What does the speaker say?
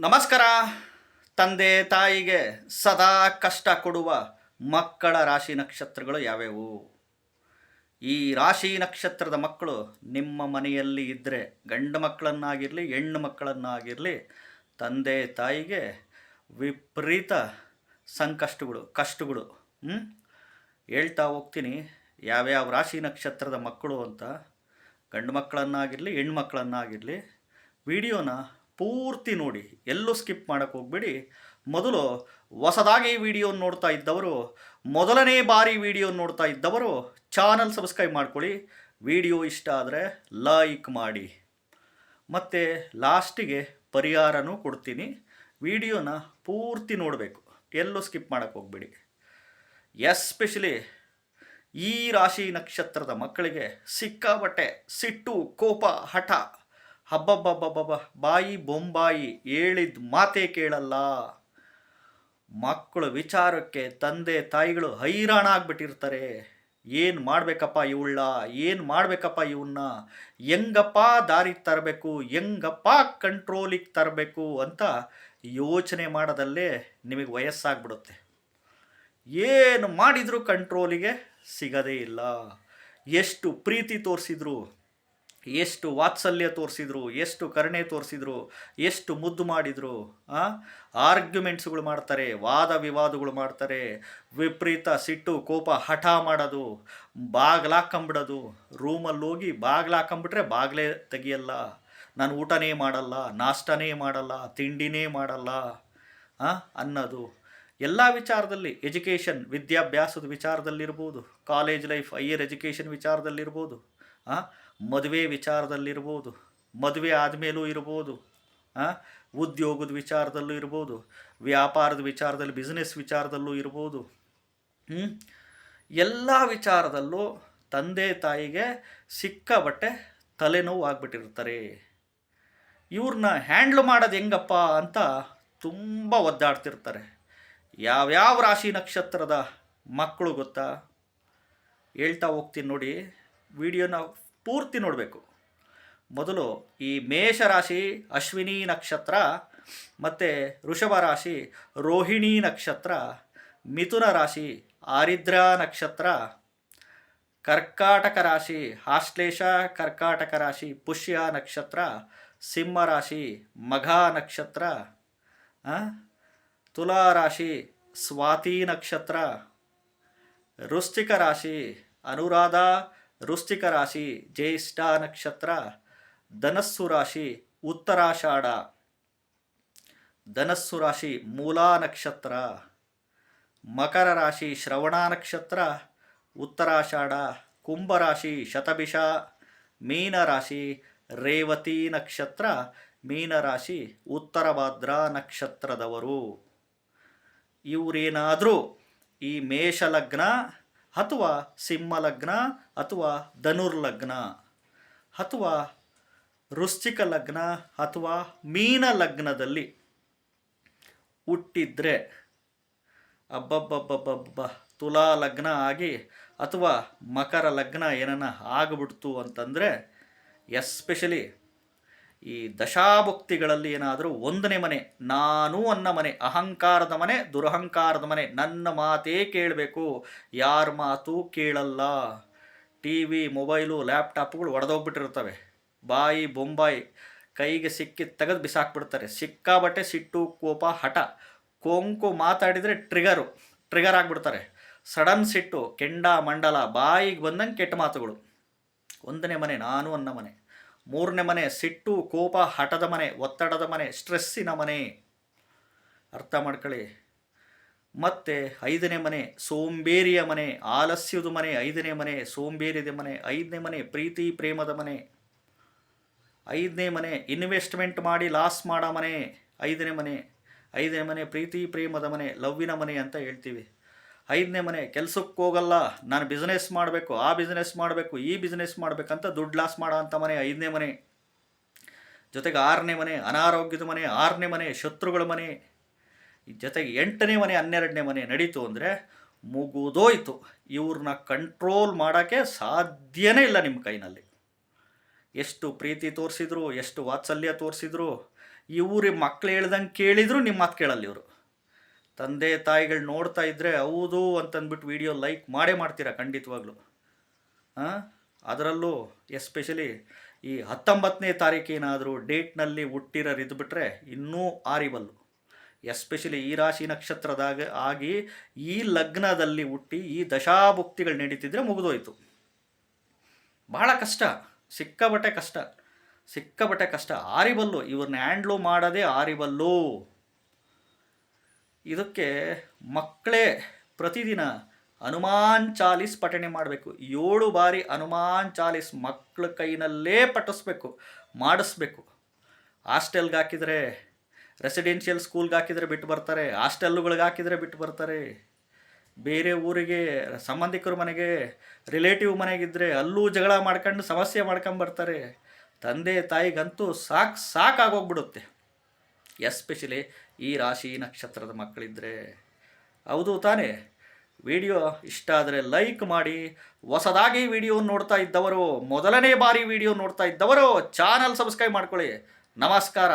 ನಮಸ್ಕಾರ. ತಂದೆ ತಾಯಿಗೆ ಸದಾ ಕಷ್ಟ ಕೊಡುವ ಮಕ್ಕಳ ರಾಶಿ ನಕ್ಷತ್ರಗಳು ಯಾವ್ಯಾವು? ಈ ರಾಶಿ ನಕ್ಷತ್ರದ ಮಕ್ಕಳು ನಿಮ್ಮ ಮನೆಯಲ್ಲಿ ಇದ್ದರೆ ಗಂಡು ಮಕ್ಕಳನ್ನಾಗಿರಲಿ, ಹೆಣ್ಣು ಮಕ್ಕಳನ್ನಾಗಿರಲಿ, ತಂದೆ ತಾಯಿಗೆ ವಿಪರೀತ ಸಂಕಷ್ಟಗಳು, ಕಷ್ಟಗಳು. ಹ್ಞೂ ಹೇಳ್ತಾ ಹೋಗ್ತೀನಿ. ಯಾವ್ಯಾವ ರಾಶಿ ನಕ್ಷತ್ರದ ಮಕ್ಕಳು ಅಂತ. ಗಂಡು ಮಕ್ಕಳನ್ನಾಗಿರಲಿ, ಹೆಣ್ಣು ಮಕ್ಕಳನ್ನಾಗಿರಲಿ. ವಿಡಿಯೋನ ಪೂರ್ತಿ ನೋಡಿ, ಎಲ್ಲೂ ಸ್ಕಿಪ್ ಮಾಡೋಕ್ಕೆ ಹೋಗಬೇಡಿ. ಮೊದಲು ಹೊಸದಾಗಿ ವಿಡಿಯೋ ನೋಡ್ತಾ ಇದ್ದವರು, ಮೊದಲನೇ ಬಾರಿ ವಿಡಿಯೋ ನೋಡ್ತಾ ಇದ್ದವರು ಚಾನಲ್ ಸಬ್ಸ್ಕ್ರೈಬ್ ಮಾಡ್ಕೊಳ್ಳಿ. ವಿಡಿಯೋ ಇಷ್ಟ ಆದರೆ ಲೈಕ್ ಮಾಡಿ. ಮತ್ತು ಲಾಸ್ಟಿಗೆ ಪರಿಹಾರನೂ ಕೊಡ್ತೀನಿ. ವಿಡಿಯೋನ ಪೂರ್ತಿ ನೋಡಬೇಕು. ಎಲ್ಲೂ ಸ್ಕಿಪ್ ಮಾಡೋಕ್ಕೆ ಹೋಗ್ಬೇಡಿ. ಎಸ್ಪೆಷಲಿ ಈ ರಾಶಿ ನಕ್ಷತ್ರದ ಮಕ್ಕಳಿಗೆ ಸಿಕ್ಕಾಪಟ್ಟೆ ಸಿಟ್ಟು, ಕೋಪ, ಹಠ ಹಬ್ಬಬ್ಬಬ್ಬಬ್ಬ ಬಾಯಿ ಬೊಂಬಾಯಿ ಹೇಳಿದ ಮಾತೇ ಕೇಳಲ್ಲ. ಮಕ್ಕಳು ವಿಚಾರಕ್ಕೆ ತಂದೆ ತಾಯಿಗಳು ಹೈರಾಣ ಆಗ್ಬಿಟ್ಟಿರ್ತಾರೆ ಏನು ಮಾಡಬೇಕಪ್ಪ ಇವಳ ಏನು ಮಾಡಬೇಕಪ್ಪ ಇವನ್ನ ಹೆಂಗಪ್ಪ ದಾರಿಗೆ ತರಬೇಕು? ಹೆಂಗಪ್ಪ ಕಂಟ್ರೋಲಿಗೆ ತರಬೇಕು ಅಂತ ಯೋಚನೆ ಮಾಡೋದಲ್ಲೇ ನಿಮಗೆ ವಯಸ್ಸಾಗ್ಬಿಡುತ್ತೆ. ಏನು ಮಾಡಿದರೂ ಕಂಟ್ರೋಲಿಗೆ ಸಿಗದೇ ಇಲ್ಲ. ಎಷ್ಟು ಪ್ರೀತಿ ತೋರಿಸಿದ್ರು. ಎಷ್ಟು ವಾತ್ಸಲ್ಯ ತೋರಿಸಿದ್ರು, ಎಷ್ಟು ಕರುಣೆ ತೋರಿಸಿದ್ರು, ಎಷ್ಟು ಮುದ್ದು ಮಾಡಿದರು ಆರ್ಗ್ಯುಮೆಂಟ್ಸ್ಗಳು ಮಾಡ್ತಾರೆ, ವಾದ ವಿವಾದಗಳು ಮಾಡ್ತಾರೆ, ವಿಪರೀತ ಸಿಟ್ಟು, ಕೋಪ, ಹಠ ಮಾಡೋದು, ಬಾಗ್ಲಾಕಂಬಿಡೋದು, ರೂಮಲ್ಲಿ ಹೋಗಿ ಬಾಗ್ಲಾಕಂಬಿಟ್ರೆ ಬಾಗ್ಲೇ ತೆಗಿಯಲ್ಲ, ನಾನು ಊಟನೇ ಮಾಡಲ್ಲ, ನಾಷ್ಟನೇ ಮಾಡಲ್ಲ, ತಿಂಡಿನೇ ಮಾಡಲ್ಲ ಅನ್ನೋದು. ಎಲ್ಲ ವಿಚಾರದಲ್ಲಿ, ಎಜುಕೇಷನ್, ವಿದ್ಯಾಭ್ಯಾಸದ ವಿಚಾರದಲ್ಲಿರ್ಬೋದು, ಕಾಲೇಜ್ ಲೈಫ್, ಹೈಯರ್ ಎಜುಕೇಷನ್ ವಿಚಾರದಲ್ಲಿರ್ಬೋದು ಮದುವೆ ವಿಚಾರದಲ್ಲಿರ್ಬೋದು, ಮದುವೆ ಆದಮೇಲೂ ಇರ್ಬೋದು ಉದ್ಯೋಗದ ವಿಚಾರದಲ್ಲೂ ಇರ್ಬೋದು, ವ್ಯಾಪಾರದ ವಿಚಾರದಲ್ಲಿ ಬಿಸ್ನೆಸ್ ವಿಚಾರದಲ್ಲೂ ಇರ್ಬೋದು? ಎಲ್ಲ ವಿಚಾರದಲ್ಲೂ ತಂದೆ ತಾಯಿಗೆ ಸಿಕ್ಕಾಬಟ್ಟೆ ತಲೆನೋವು ಆಗ್ಬಿಟ್ಟಿರ್ತಾರೆ ಇವ್ರನ್ನ ಹ್ಯಾಂಡ್ಲ್ ಮಾಡೋದು ಹೆಂಗಪ್ಪ ಅಂತ ತುಂಬ ಒದ್ದಾಡ್ತಿರ್ತಾರೆ. ಯಾವ್ಯಾವ ರಾಶಿ ನಕ್ಷತ್ರದ ಮಕ್ಕಳು ಗೊತ್ತಾ? ಹೇಳ್ತಾ ಹೋಗ್ತೀನಿ ನೋಡಿ, ವಿಡಿಯೋನ ಪೂರ್ತಿ ನೋಡಬೇಕು ಮೊದಲು ಈ ಮೇಷರಾಶಿ ಅಶ್ವಿನಿ ನಕ್ಷತ್ರ ಮತ್ತು ಋಷಭ ರಾಶಿ, ರೋಹಿಣಿ ನಕ್ಷತ್ರ, ಮಿಥುನ ರಾಶಿ ಆರಿದ್ರ ನಕ್ಷತ್ರ, ಕರ್ಕಾಟಕ ರಾಶಿ, ಆಶ್ಲೇಷ ಕರ್ಕಾಟಕ ರಾಶಿ, ಪುಷ್ಯ ನಕ್ಷತ್ರ, ಸಿಂಹ ರಾಶಿ, ಮಘ ನಕ್ಷತ್ರ? ತುಲಾ ರಾಶಿ, ಸ್ವಾತಿ ನಕ್ಷತ್ರ, ವೃಶ್ಚಿಕ ರಾಶಿ, ಅನುರಾಧ ವೃಶ್ಚಿಕ ರಾಶಿ, ಜ್ಯೇಷ್ಠ ನಕ್ಷತ್ರ, ಧನಸ್ಸು ರಾಶಿ, ಉತ್ತರಾಷಾಢ. ಧನಸ್ಸು ರಾಶಿ, ಮೂಲಾ ನಕ್ಷತ್ರ. ಮಕರ ರಾಶಿ, ಶ್ರವಣ ನಕ್ಷತ್ರ, ಉತ್ತರಾಷಾಢ. ಕುಂಭರಾಶಿ ಶತಭಿಷ. ಮೀನರಾಶಿ ರೇವತಿ ನಕ್ಷತ್ರ. ಮೀನರಾಶಿ ಉತ್ತರ ಭಾದ್ರಾ ನಕ್ಷತ್ರದವರು. ಇವರೇನಾದರೂ ಈ ಮೇಷ ಲಗ್ನ ಅಥವಾ ಸಿಂಹ ಲಗ್ನ ಅಥವಾ ಧನುರ್ಲಗ್ನ ಅಥವಾ ವೃಶ್ಚಿಕ ಲಗ್ನ ಅಥವಾ ಮೀನ ಲಗ್ನದಲ್ಲಿ ಹುಟ್ಟಿದ್ರೆ ಅಬ್ಬಬ್ಬಬ್ಬಬ್ಬಬ್ಬ ತುಲಾ ಲಗ್ನ ಆಗಿ ಅಥವಾ ಮಕರ ಲಗ್ನ ಏನನ್ನ ಆಗಿಬಿಡ್ತು ಅಂತಂದರೆ ಎಸ್ಪೆಷಲಿ ಈ ದಶಾಭುಕ್ತಿಗಳಲ್ಲಿ ಏನಾದರೂ ಒಂದನೇ ಮನೆ, ನಾನು ಅನ್ನ ಮನೆ, ಅಹಂಕಾರದ ಮನೆ, ದುರಹಂಕಾರದ ಮನೆ, ನನ್ನ ಮಾತೇ ಕೇಳಬೇಕು, ಯಾರ ಮಾತು ಕೇಳಲ್ಲ. ಟಿ ವಿ ಮೊಬೈಲು, ಲ್ಯಾಪ್ಟಾಪ್ಗಳು ಒಡೆದೋಗ್ಬಿಟ್ಟಿರ್ತವೆ ಬಾಯಿ, ಬೊಂಬಾಯಿ ಕೈಗೆ ಸಿಕ್ಕಿ ತೆಗೆದು ಬಿಸಾಕ್ಬಿಡ್ತಾರೆ. ಸಿಕ್ಕಾಬಟ್ಟೆ ಸಿಟ್ಟು, ಕೋಪ, ಹಠ, ಕೊಂಕು ಮಾತಾಡಿದರೆ ಟ್ರಿಗರು ಟ್ರಿಗರ್ ಆಗಿಬಿಡ್ತಾರೆ. ಸಡನ್ ಸಿಟ್ಟು, ಕೆಂಡ, ಮಂಡಲ, ಬಾಯಿಗೆ ಬಂದಂಗೆ ಕೆಟ್ಟ ಮಾತುಗಳು. ಒಂದನೇ ಮನೆ, ನಾನು ಅನ್ನ ಮನೆ. ಮೂರನೇ ಮನೆ, ಸಿಟ್ಟು, ಕೋಪ, ಹಠದ ಮನೆ, ಒತ್ತಡದ ಮನೆ, ಸ್ಟ್ರೆಸ್ಸಿನ ಮನೆ. ಅರ್ಥ ಮಾಡ್ಕೊಳ್ಳಿ. ಮತ್ತು ಐದನೇ ಮನೆ, ಸೋಂಬೇರಿಯ ಮನೆ, ಆಲಸ್ಯದ ಮನೆ, ಐದನೇ ಮನೆ ಸೋಂಬೇರಿದ ಮನೆ, ಐದನೇ ಮನೆ, ಪ್ರೀತಿ, ಪ್ರೇಮದ ಮನೆ. ಐದನೇ ಮನೆ, ಇನ್ವೆಸ್ಟ್ಮೆಂಟ್ ಮಾಡಿ, ಲಾಸ್ ಮಾಡೋ ಮನೆ. ಐದನೇ ಮನೆ ಐದನೇ ಮನೆ, ಪ್ರೀತಿ, ಪ್ರೇಮದ ಮನೆ, ಲವ್ವಿನ ಮನೆ ಅಂತ ಹೇಳ್ತೀವಿ. ಐದನೇ ಮನೆ, ಕೆಲಸಕ್ಕೆ ಹೋಗಲ್ಲ, ನಾನು ಬಿಸ್ನೆಸ್ ಮಾಡಬೇಕು, ಆ ಬಿಸ್ನೆಸ್ ಮಾಡಬೇಕು, ಈ ಬಿಸ್ನೆಸ್ ಮಾಡಬೇಕಂತ ದುಡ್ಡು ಲಾಸ್ ಮಾಡೋ ಅಂಥ ಮನೆ, ಐದನೇ ಮನೆ. ಜೊತೆಗೆ ಆರನೇ ಮನೆ, ಅನಾರೋಗ್ಯದ ಮನೆ, ಆರನೇ ಮನೆ, ಶತ್ರುಗಳ ಮನೆ. ಜೊತೆಗೆ ಎಂಟನೇ ಮನೆ, ಹನ್ನೆರಡನೇ ಮನೆ ನಡೀತು ಅಂದರೆ ಮುಗುದೋಯ್ತು. ಇವ್ರನ್ನ ಕಂಟ್ರೋಲ್ ಮಾಡೋಕ್ಕೆ ಸಾಧ್ಯನೇ ಇಲ್ಲ ನಿಮ್ಮ ಕೈನಲ್ಲಿ. ಎಷ್ಟು ಪ್ರೀತಿ ತೋರಿಸಿದ್ರು, ಎಷ್ಟು ವಾತ್ಸಲ್ಯ ತೋರಿಸಿದ್ರು ಇವ್ರಿಗೆ ಮಕ್ಳು ಹೇಳ್ದಂಗೆ ಕೇಳಿದ್ರು, ನಿಮ್ಮ ಮಾತು ಕೇಳಲ್ಲ ಇವರು. ತಂದೆ ತಾಯಿಗಳು ನೋಡ್ತಾ ಇದ್ದರೆ ಹೌದು ಅಂತಂದ್ಬಿಟ್ಟು ವಿಡಿಯೋ ಲೈಕ್ ಮಾಡೇ ಮಾಡ್ತೀರಾ ಖಂಡಿತವಾಗ್ಲೂ. ಹಾಂ ಅದರಲ್ಲೂ ಎಸ್ಪೆಷಲಿ ಈ ಹತ್ತೊಂಬತ್ತನೇ ತಾರೀಕೇನಾದರೂ ಡೇಟ್ನಲ್ಲಿ ಹುಟ್ಟಿರೋರು ಇದ್ಬಿಟ್ರೆ ಇನ್ನೂ ಆರಿಬಲ್ಲು. ಎಸ್ಪೆಷಲಿ ಈ ರಾಶಿ ನಕ್ಷತ್ರದಾಗ ಆಗಿ ಈ ಲಗ್ನದಲ್ಲಿ ಹುಟ್ಟಿ ಈ ದಶಾಭುಕ್ತಿಗಳು ನಡೀತಿದ್ರೆ ಮುಗಿದೋಯ್ತು. ಬಹಳ ಕಷ್ಟ ಸಿಕ್ಕಾಬಟ್ಟೆ ಕಷ್ಟ ಸಿಕ್ಕಾಬಟ್ಟೆ ಕಷ್ಟ. ಆರಿಬಲ್ಲು ಇವ್ರನ್ನ ಹ್ಯಾಂಡ್ಲು ಮಾಡೋದೇ ಆರಿಬಲ್ಲು. ಇದಕ್ಕೆ ಮಕ್ಕಳೇ ಪ್ರತಿದಿನ ಹನುಮಾನ್ ಚಾಲೀಸ್ ಪಠಣೆ ಮಾಡಬೇಕು. ಏಳು ಬಾರಿ ಹನುಮಾನ್ ಚಾಲೀಸ್ ಮಕ್ಕಳ ಕೈನಲ್ಲೇ ಪಠಿಸ್ಬೇಕು, ಮಾಡಿಸ್ಬೇಕು. ಹಾಸ್ಟೆಲ್ಗೆ ಹಾಕಿದರೆ ರೆಸಿಡೆನ್ಷಿಯಲ್ ಸ್ಕೂಲ್ಗೆ ಹಾಕಿದರೆ ಬಿಟ್ಟು ಬರ್ತಾರೆ, ಹಾಸ್ಟೆಲ್ಗಳಿಗೆ ಹಾಕಿದರೆ ಬಿಟ್ಟು ಬರ್ತಾರೆ. ಬೇರೆ ಊರಿಗೆ ಸಂಬಂಧಿಕರ ಮನೆಗೆ ರಿಲೇಟಿವ್ ಮನೆಗಿದ್ದರೆ ಅಲ್ಲೂ ಜಗಳ ಮಾಡ್ಕೊಂಡು, ಸಮಸ್ಯೆ ಮಾಡ್ಕೊಂಬರ್ತಾರೆ ತಂದೆ ತಾಯಿಗಂತೂ ಸಾಕು ಸಾಕಾಗೋಗ್ಬಿಡುತ್ತೆ. ಎಸ್ಪೆಷಲಿ ಈ ರಾಶಿ ನಕ್ಷತ್ರದ ಮಕ್ಕಳಿದ್ದರೆ ಹೌದು ತಾನೇ. ವಿಡಿಯೋ ಇಷ್ಟ ಆದರೆ ಲೈಕ್ ಮಾಡಿ, ಹೊಸದಾಗಿ ವಿಡಿಯೋ ನೋಡ್ತಾ ಇದ್ದವರು, ಮೊದಲನೇ ಬಾರಿ ವಿಡಿಯೋ ನೋಡ್ತಾ ಇದ್ದವರು, ಚಾನಲ್ ಸಬ್ಸ್ಕ್ರೈಬ್ ಮಾಡ್ಕೊಳ್ಳಿ. ನಮಸ್ಕಾರ.